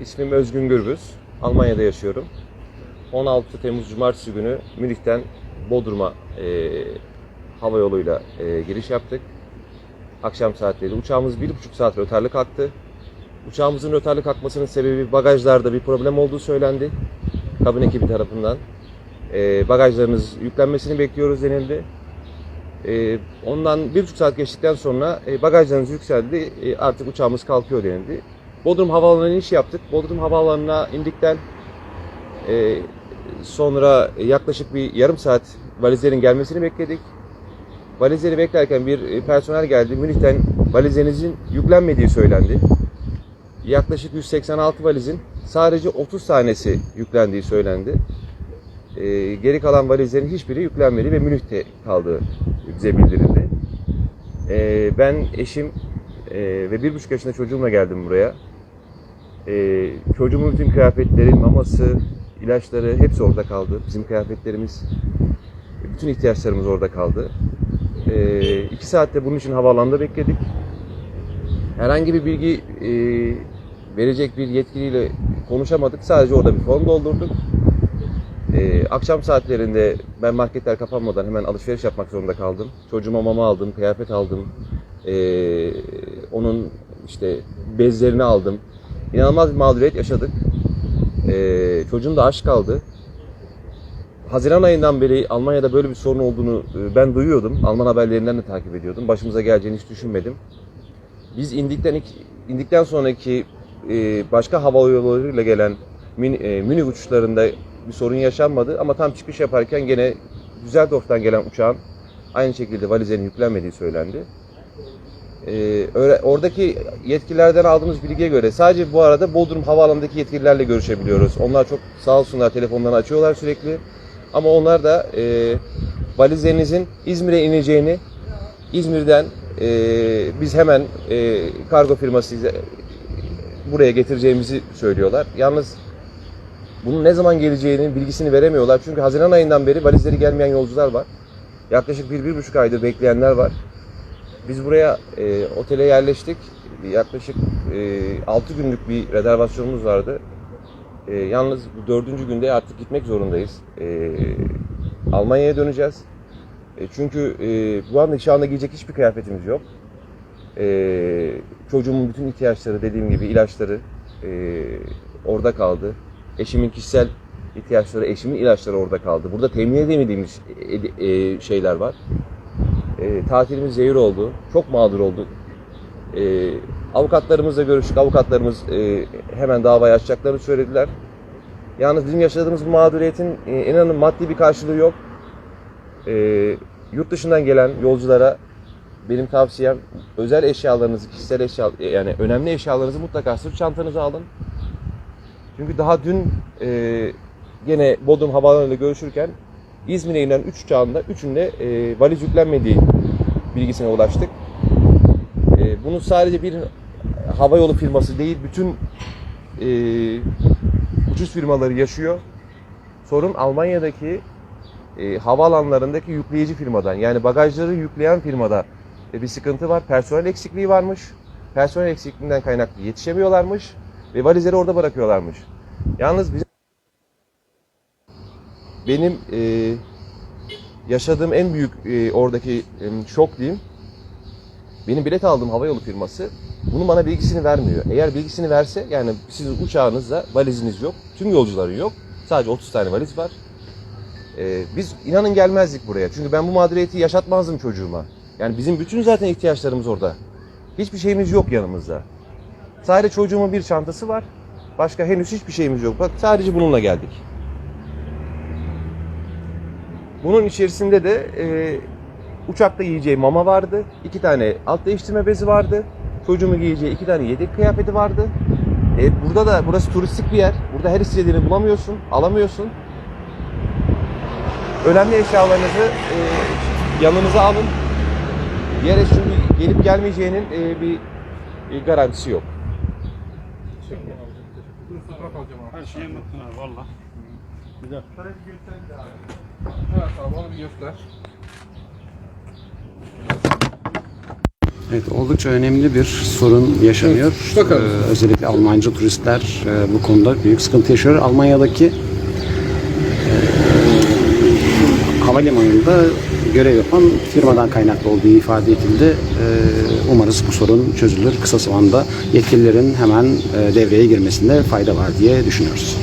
İsmim Özgün Gürbüz. Almanya'da yaşıyorum. 16 Temmuz Cumartesi günü Münih'ten Bodrum'a e, hava yoluyla e, giriş yaptık. Akşam saatleri. Uçağımız bir buçuk saat rötarlı kalktı. Uçağımızın rötarlı kalkmasının sebebi bagajlarda bir problem olduğu söylendi. Kabin ekibi tarafından. E, bagajlarınız yüklenmesini bekliyoruz denildi. E, ondan bir buçuk saat geçtikten sonra e, bagajlarınız yükseldi. E, artık uçağımız kalkıyor denildi. Bodrum Havaalanı'na iniş yaptık. Bodrum Havaalanı'na indikten e, sonra yaklaşık bir yarım saat valizlerin gelmesini bekledik. Valizleri beklerken bir e, personel geldi. Münih'ten valizlerinizin yüklenmediği söylendi. Yaklaşık 186 valizin sadece 30 tanesi yüklendiği söylendi. E, geri kalan valizlerin hiçbiri yüklenmedi ve Münih'te kaldığı bize bildirildi. E, ben eşim e, ve bir buçuk yaşında çocuğumla geldim buraya. E, çocuğumun bütün kıyafetleri, maması, ilaçları hepsi orada kaldı. Bizim kıyafetlerimiz, bütün ihtiyaçlarımız orada kaldı. E, iki saatte bunun için havaalanında bekledik. Herhangi bir bilgi e, verecek bir yetkiliyle konuşamadık. Sadece orada bir form doldurduk. E, akşam saatlerinde ben marketler kapanmadan hemen alışveriş yapmak zorunda kaldım. Çocuğuma mama aldım, kıyafet aldım. E, onun işte bezlerini aldım. İnanılmaz bir mağduriyet yaşadık. E, çocuğum da aç kaldı. Haziran ayından beri Almanya'da böyle bir sorun olduğunu e, ben duyuyordum. Alman haberlerinden de takip ediyordum. Başımıza geleceğini hiç düşünmedim. Biz indikten ilk- indikten sonraki e, başka hava yollarıyla gelen Mün- e, uçuşlarında bir sorun yaşanmadı ama tam çıkış yaparken gene Düsseldorf'tan gelen uçağın aynı şekilde valizlerin yüklenmediği söylendi. E, öyle- oradaki yetkililerden aldığımız bilgiye göre sadece bu arada Bodrum Havaalanı'ndaki yetkililerle görüşebiliyoruz. Onlar çok sağ olsunlar telefonlarını açıyorlar sürekli. Ama onlar da e, valizlerinizin İzmir'e ineceğini, İzmir'den e, biz hemen e, kargo firması buraya getireceğimizi söylüyorlar. Yalnız bunun ne zaman geleceğinin bilgisini veremiyorlar. Çünkü Haziran ayından beri valizleri gelmeyen yolcular var. Yaklaşık bir, bir buçuk aydır bekleyenler var. Biz buraya e, otele yerleştik. Yaklaşık e, 6 günlük bir rezervasyonumuz vardı. E, yalnız bu dördüncü günde artık gitmek zorundayız. E, Almanya'ya döneceğiz. E, çünkü e, bu anda şu anda giyecek hiçbir kıyafetimiz yok. E, çocuğumun bütün ihtiyaçları dediğim gibi ilaçları e, orada kaldı. Eşimin kişisel ihtiyaçları, eşimin ilaçları orada kaldı. Burada temin edemediğimiz e, e, şeyler var. E, tatilimiz zehir oldu. Çok mağdur olduk. E, avukatlarımızla görüştük. Avukatlarımız e, hemen davayı açacaklarını söylediler. Yalnız bizim yaşadığımız bu mağduriyetin e, inanın maddi bir karşılığı yok. E, yurt dışından gelen yolculara benim tavsiyem özel eşyalarınızı, kişisel eşya yani önemli eşyalarınızı mutlaka sırt çantanıza alın. Çünkü daha dün e, gene Bodrum Havaalanı'nda görüşürken İzmir'e inen 3 uçağında 3'ünde e, valiz yüklenmediği bilgisine ulaştık. E, bunu sadece bir hava yolu firması değil, bütün e, uçuş firmaları yaşıyor. Sorun Almanya'daki e, havaalanlarındaki yükleyici firmadan yani bagajları yükleyen firmada e, bir sıkıntı var. Personel eksikliği varmış. Personel eksikliğinden kaynaklı yetişemiyorlarmış ve valizleri orada bırakıyorlarmış. Yalnız bizim benim e, yaşadığım en büyük e, oradaki e, şok diyeyim. Benim bilet aldığım havayolu firması bunun bana bilgisini vermiyor. Eğer bilgisini verse yani sizin uçağınızda valiziniz yok. Tüm yolcuların yok. Sadece 30 tane valiz var. Ee, biz inanın gelmezdik buraya. Çünkü ben bu mağduriyeti yaşatmazdım çocuğuma. Yani bizim bütün zaten ihtiyaçlarımız orada. Hiçbir şeyimiz yok yanımızda. Sadece çocuğumun bir çantası var. Başka henüz hiçbir şeyimiz yok. Bak sadece bununla geldik. Bunun içerisinde de e, uçakta yiyeceği mama vardı. iki tane alt değiştirme bezi vardı. Çocuğumun giyeceği iki tane yedek kıyafeti vardı. E, burada da burası turistik bir yer. Burada her istediğini bulamıyorsun, alamıyorsun. Önemli eşyalarınızı e, yanınıza alın. Yere çünkü gelip gelmeyeceğinin e, bir, bir garantisi yok. Her şeyi mi? Ha, valla. Güzel. Evet abi onu bir göster. Evet, oldukça önemli bir sorun yaşanıyor. Evet. Ee, özellikle Almancı turistler e, bu konuda büyük sıkıntı yaşıyor. Almanya'daki e, havalimanında görev yapan firmadan kaynaklı olduğu ifade edildi. Ee, umarız bu sorun çözülür. Kısa zamanda yetkililerin hemen e, devreye girmesinde fayda var diye düşünüyoruz.